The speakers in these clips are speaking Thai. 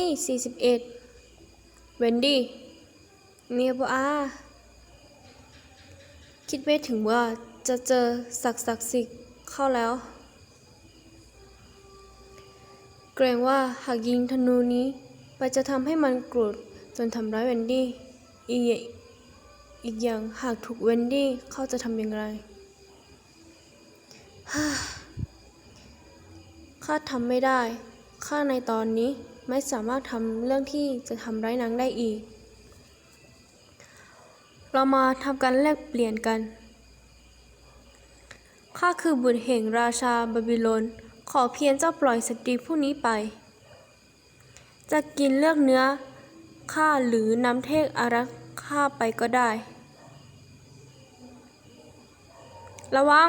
ที่สี่สิบเอ็ดเวนดี้เมียบัวอาคิดไม่ถึงว่าจะเจอศักดิ์ศักสิทธิ์เข้าแล้ว เกรงว่าหากยิงธนูนี้ ไปจะทำให้มันโกรธจนทำร้ายเวนดี้อีกอย่างอีกอย่างหากถูกเวนดี้เขาจะทำอย่างไรข้าทำไม่ได้ ข้าในตอนนี้ ไม่สามารถทำเรื่องที่จะทำร้ายนางได้อีก เรามาทำการแลกเปลี่ยนกัน ข้าคือบุตรแห่งราชาบาบิโลน ขอเพียงเจ้าปล่อยสตรีผู้นี้ไป จะกินเลือกเนื้อข้าหรือน้ำเทศอารักข้าไปก็ได้ ระวัง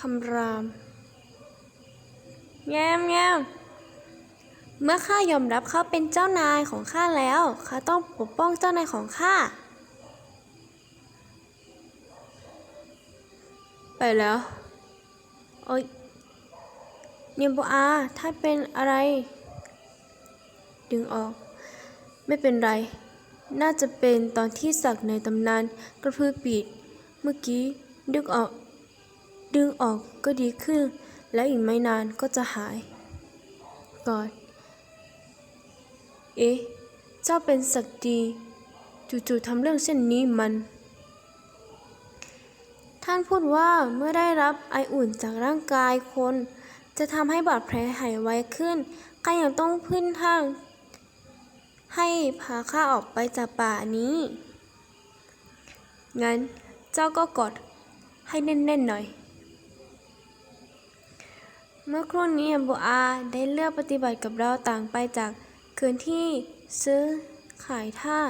คำรามแง้มแง้มเมื่อข้ายอมรับเขาเป็นเจ้านายของข้าแล้วข้าต้องปกป้องเจ้านายของข้าไปแล้วโอ๊ยเนียมโบอาถ้าเป็นอะไร ดึงออก ไม่เป็นไร น่าจะเป็นตอนที่สักในตำนานกระพือปีดเมื่อกี้ดึงออก ดึงออกก็ดีขึ้น และอีกไม่นานก็จะหาย กอนเอ๊ะ เจ้าเป็นสักดีจู่ๆทำเรื่องเช่นนี้มัน ท่านพูดว่าเมื่อได้รับไออุ่นจากร่างกายคน จะทำให้บาดแผลหายไวขึ้นข้ายังต้องพึ่งทาง ให้พาข้าออกไปจากป่านี้ งั้นเจ้าก็กดให้แน่นๆหน่อย เมื่อครู่นี้อัมโบอาได้เลือกปฏิบัติกับเราต่างไปจากคืนที่ซื้อขายท่า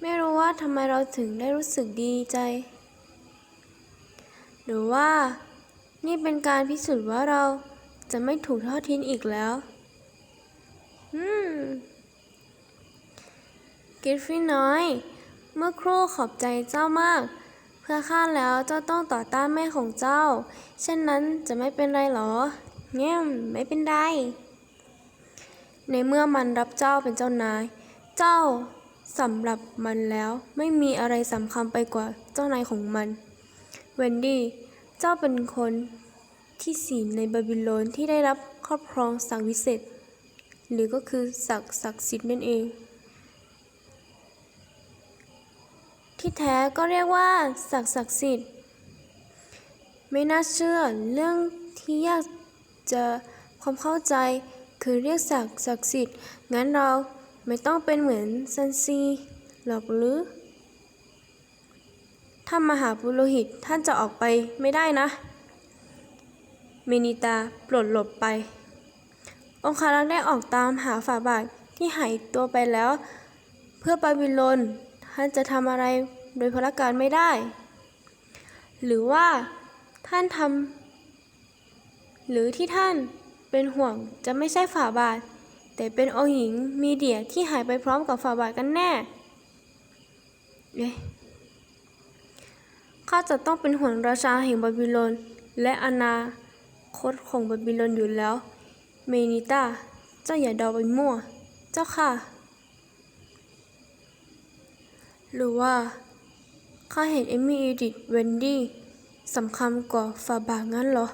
ไม่รู้ว่าทำไมเราถึงได้รู้สึกดีใจ หรือว่านี่เป็นการพิสูจน์ว่าเราจะไม่ถูกทอดทิ้งอีกแล้ว อืมกิฟฟี่น้อย เมื่อครู่ขอบใจเจ้ามาก เพื่อข้าแล้วเจ้าต้องต่อต้านแม่ของเจ้า เช่นนั้นจะไม่เป็นไรหรอเงี้ยไม่เป็นไร ในเมื่อมันรับเจ้าเป็นเจ้านาย เจ้าสำหรับมันแล้วไม่มีอะไรสำคัญไปกว่าเจ้านายของมัน เวนดี้ เจ้าเป็นคนที่สี่ในบาบิโลนที่ได้รับครอบครองศักดิ์วิเศษ หรือก็คือศักดิ์ศักดิ์สิทธิ์นั่นเอง ที่แท้ก็เรียกว่าศักดิ์ศักดิ์สิทธิ์ ไม่น่าเชื่อเรื่องที่ยากจะความเข้าใจคือเรียกศักดิ์ศักดิ์สิทธิ์ งั้นเราไม่ต้องเป็นเหมือนซันซีหรอกหรือถ้ามหาปุโรหิตท่านจะออกไปไม่ได้นะ เมนิตาปลดหลบไป องคารักษ์ได้ออกตามหาฝาบาทที่หายตัวไปแล้ว เพื่อบาบิโลน ท่านจะทำอะไรโดยพลการไม่ได้ หรือว่าท่านทำหรือที่ท่านเป็นห่วงจะไม่ใช่ฝ่าบาท แต่เป็นองค์หญิงมีเดียที่หายไปพร้อมกับฝ่าบาทกันแน่เอ๊ะข้าจะต้องเป็นห่วงราชาแห่งบาบิโลนและอนาคตของบาบิโลนอยู่แล้ว เมนิตาเจ้าอย่าเดาไปมั่ว เจ้าค่ะ หรือว่าข้าเห็นเอมี่อีดิทเวนดี้สำคัญกว่าฝาบาทงั้นเหรอ